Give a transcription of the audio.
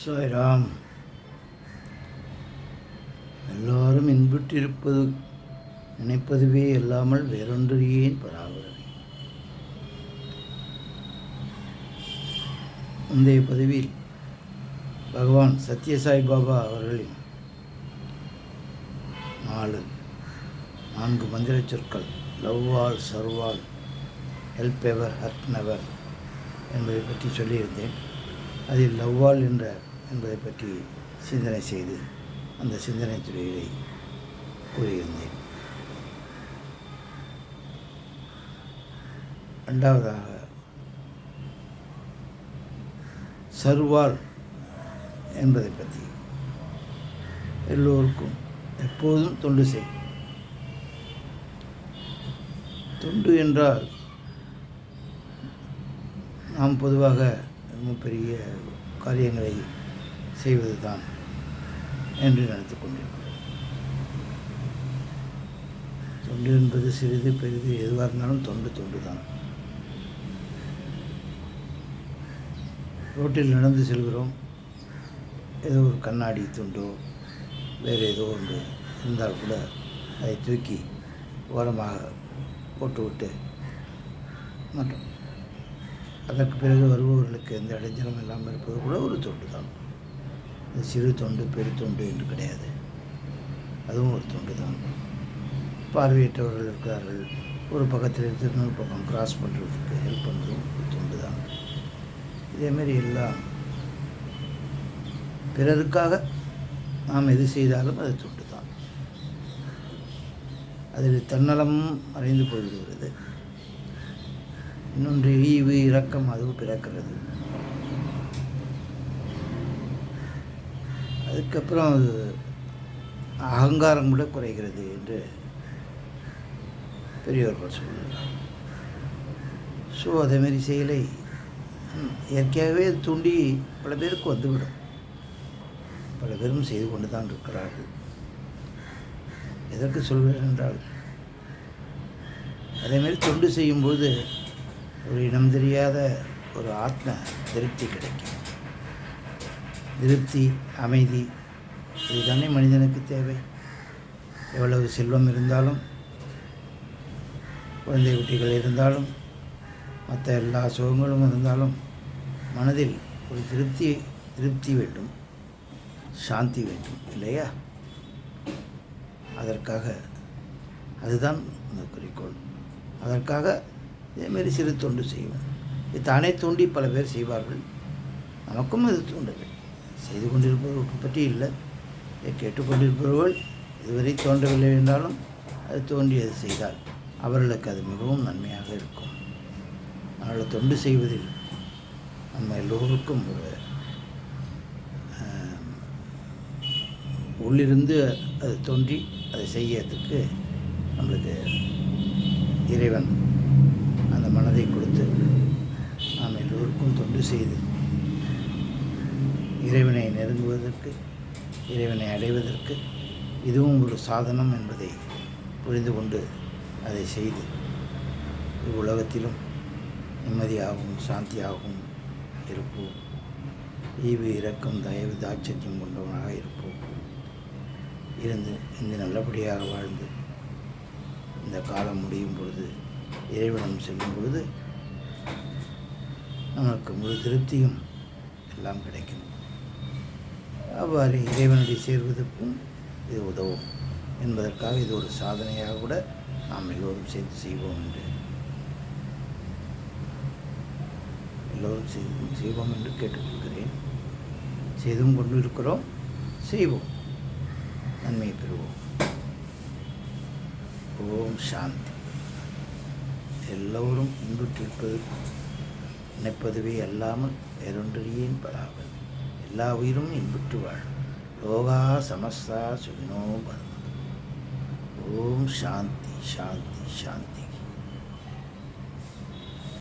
சாய்ராம். எல்லாரும் இன்புற்றிருப்பது நினைப்பதுவே இல்லாமல் வேறொன்று ஏன் பராவரவை முந்தைய பதிவில் பகவான் சத்யசாய் பாபா அவர்களின் நாலு நான்கு மந்திர சொற்கள் லவ்வால் Sarwal help ever hurt never என்பதை பற்றி சொல்லியிருந்தேன். அதில் லவ்வால் என்ற என்பதை பற்றி சிந்தனை செய்து அந்த சிந்தனை துறையிலே கூறியிருந்தேன். ரெண்டாவதாக சர்வால் என்பதை பற்றி. எல்லோருக்கும் எப்போதும் தொண்டு செய். தொண்டு என்றால் நாம் பொதுவாக ரொம்ப பெரிய காரியங்களை செய்வது தான் என்று நினைத்து கொண்டிருக்கிறோம் தொண்டு என்பது சிறிது பெரிது எதுவாக இருந்தாலும் தொண்டு தொண்டு தான் ரோட்டில் நடந்து செல்கிறோம். ஏதோ ஒரு கண்ணாடி துண்டோ வேறு ஏதோ ஒன்று இருந்தால் கூட அதை தூக்கி ஓரமாக போட்டுவிட்டு மற்றும் அதற்கு பிறகு வருபவர்களுக்கு எந்த இடைஞ்சலும் இல்லாமல் இருப்பது கூட ஒரு தொண்டு தான். இது சிறு தொண்டு பெரு தொண்டு என்று கிடையாது. அதுவும் ஒரு தொண்டு தான். பார்வையற்றவர்கள் இருக்கிறார்கள். ஒரு பக்கத்தில் இருந்து இன்னொரு பக்கம் கிராஸ் பண்ணுறதுக்கு ஹெல்ப் பண்ணுறதும் ஒரு தொண்டு தான். இதேமாரி எல்லாம் பிறருக்காக நாம் எது செய்தாலும் அது தொண்டு தான். அதில் தன்னலமும் மறைந்து போய்விடுகிறது. இன்னொன்று ஈவு இரக்கம் அதுவும் பிறக்கிறது. அதுக்கப்புறம் அது அகங்காரம் கூட குறைகிறது என்று பெரியவர்கள் சொல்கிறார் ஸோ அதேமாரி செயலை இயற்கையாகவே தூண்டி பல பேருக்கு வந்துவிடும். பல பேரும் செய்து கொண்டு தான் இருக்கிறார்கள். எதற்கு சொல்கிறேன் என்றால் அதேமாரி தொண்டு செய்யும்போது ஒரு இனம் தெரியாத ஒரு ஆத்ம திருப்தி கிடைக்கும். திருப்தி அமைதி இதுதானே மனிதனுக்கு தேவை. எவ்வளவு செல்வம் இருந்தாலும் குழந்தை குட்டிகள் இருந்தாலும் மற்ற எல்லா சுகங்களும் இருந்தாலும் மனதில் ஒரு திருப்தி திருப்தி வேண்டும். சாந்தி வேண்டும் இல்லையா? அதற்காக அதுதான் அந்த குறிக்கோள். அதற்காக இதேமாரி சிறு தொண்டு செய்வோம். இது தானே தூண்டி பல பேர் செய்வார்கள். நமக்கும் அது தூண்டுகள் செய்து கொண்டிருப்பவர்கள் பற்றி இல்லை. இதை கேட்டுக்கொண்டிருப்பவர்கள் இதுவரை தோன்றவில்லை என்றாலும் அது தோன்றியது செய்தால் அவர்களுக்கு அது மிகவும் நன்மையாக இருக்கும். அதனால் தொண்டு செய்வதில் நம்ம எல்லோருக்கும் ஒரு உள்ளிருந்து அது தோன்றி அதை செய்யறதுக்கு நம்மளுக்கு இறைவன் அதை மனதை கொடுத்து நாம் எல்லோருக்கும் தொண்டு செய்து இறைவனை நெருங்குவதற்கு இறைவனை அடைவதற்கு இதுவும் ஒரு சாதனம் என்பதை புரிந்து கொண்டு அதை செய்து இவ்வுலகத்திலும் நிம்மதியாகவும் சாந்தியாகவும் இருப்போம். ஈவு இரக்கம் தயவு தாட்சத்தியம் கொண்டவனாக இருப்போம். இருந்து இந்த நல்லபடியாக வாழ்ந்து இந்த காலம் முடியும் பொழுது இறைவனம் செல்லும் பொழுது நமக்கு முழு திருப்தியும் எல்லாம் கிடைக்கும். அவ்வாறு இறைவனடி சேர்வதற்கும் இது உதவும். என்பதற்காக இது ஒரு சாதனையாக கூட நாம் எல்லோரும் சேர்த்து செய்வோம் என்று. எல்லோரும் செய்- செய்வோம் என்று கேட்டுக்கொள்கிறேன். செய்தும் கொண்டு இருக்கிறோம் செய்வோம். நன்மையை பெறுவோம். ஓம் சாந்தி. எல்லோரும் இன்புற்றிருப்பது நினைப்பதுவே அல்லாமல் வேறொன்றியேன் பராவல் எல்லா உயிரும் இன்புற்று வாழும். லோகா சமஸ்தா சுகினோ பரம். ஓம் சாந்தி சாந்தி சாந்தி.